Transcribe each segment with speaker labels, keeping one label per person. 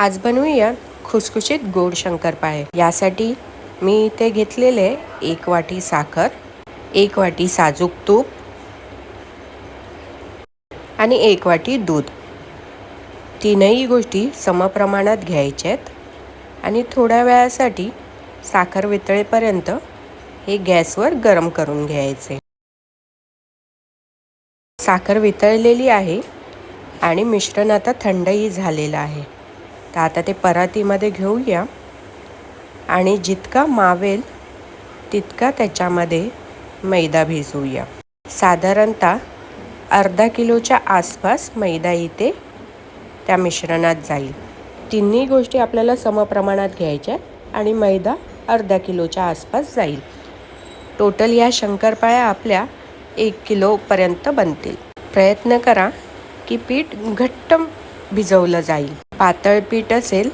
Speaker 1: आज बनवूया खुसखुशीत गोड शंकरपाळे यासाठी मी इथे घेतलेले एक वाटी साखर एक वाटी साजूक तूप आणि एक वाटी दूध. तीनही गोष्टी समप्रमाणात घ्यायच्या आहेत आणि थोड्या वेळासाठी साखर वितळेपर्यंत हे गॅसवर गरम करून घ्यायचे. साखर वितळलेली आहे आणि मिश्रण आता थंडही झालेलं आहे. तर आता ते परातीमध्ये घेऊया. आणि जितका मावेल तितका त्याच्यामध्ये मैदा भिजवूया साधारणतः अर्धा किलोच्या आसपास मैदा इथे त्या मिश्रणात जाईल. तिन्ही गोष्टी आपल्याला समप्रमाणात घ्यायच्या आणि मैदा अर्धा किलोच्या आसपास जाईल. टोटल या शंकरपाळ्या आपल्या एक किलोपर्यंत बनतील. प्रयत्न करा की पीठ घट्ट भिजवलं जाईल. पातळ पीठ असेल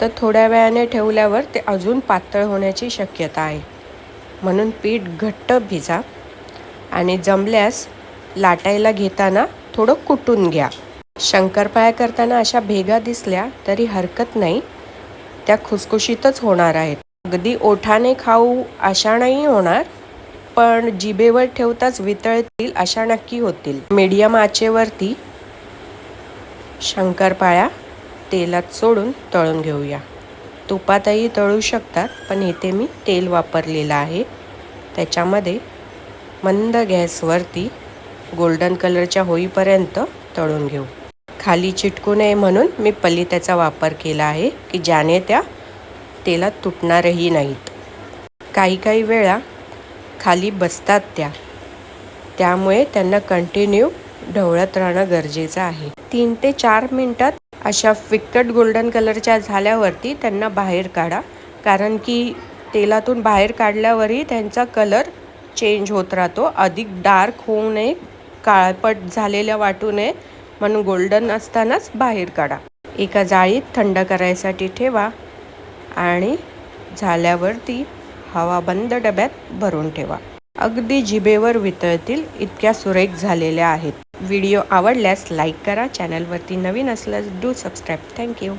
Speaker 1: तर थोड्या वेळाने ठेवल्यावर ते अजून पातळ होण्याची शक्यता आहे. म्हणून पीठ घट्ट भिजा आणि जमल्यास लाटायला घेताना थोडं कुटून घ्या. शंकरपाळ्या करताना अशा भेगा दिसल्या तरी हरकत नाही त्या खुसखुशीतच होणार आहेत. अगदी ओठाने खाऊ अशा नाही होणार पण जिभेवर ठेवताच वितळतील अशा नक्की होतील. मीडियम आचेवरती शंकरपाळ्या तेलात सोडून तळून घेऊया. तुपातही तळू शकतात पण इथे मी तेल वापरलेलं आहे. त्याच्यामध्ये मंद गॅसवरती गोल्डन कलरच्या होईपर्यंत तळून घेऊ. खाली चिटकू नये म्हणून मी पलित्याचा वापर केला आहे की ज्याने त्या तेलात तुटणारही नाहीत. काही काही वेळा खाली बसतात त्या. त्यामुळे त्यांना कंटिन्यू ढवळत राहणं गरजेचं आहे. तीन ते चार मिनटात अशा फिक्कट गोल्डन कलरच्या झाल्यावरती त्यांना बाहेर काढा. कारण की तेलातून बाहेर काढल्यावरही त्यांचा कलर चेंज होत राहतो. अधिक डार्क होऊ नये काळपट झालेल्या वाटू नये. म्हणून गोल्डन असतानाच बाहेर काढा. एका जाळीत थंड करायसाठी ठेवा आणि झाल्यावरती हवा बंद डब्यात भरून ठेवा. अगदी जिभेवर वितळतील इतक्या सुरेख झालेल्या आहेत. व्हिडिओ आवडल्यास लाईक करा चॅनलवरती नवीन असल्यास डू सबस्क्राईब. थँक्यू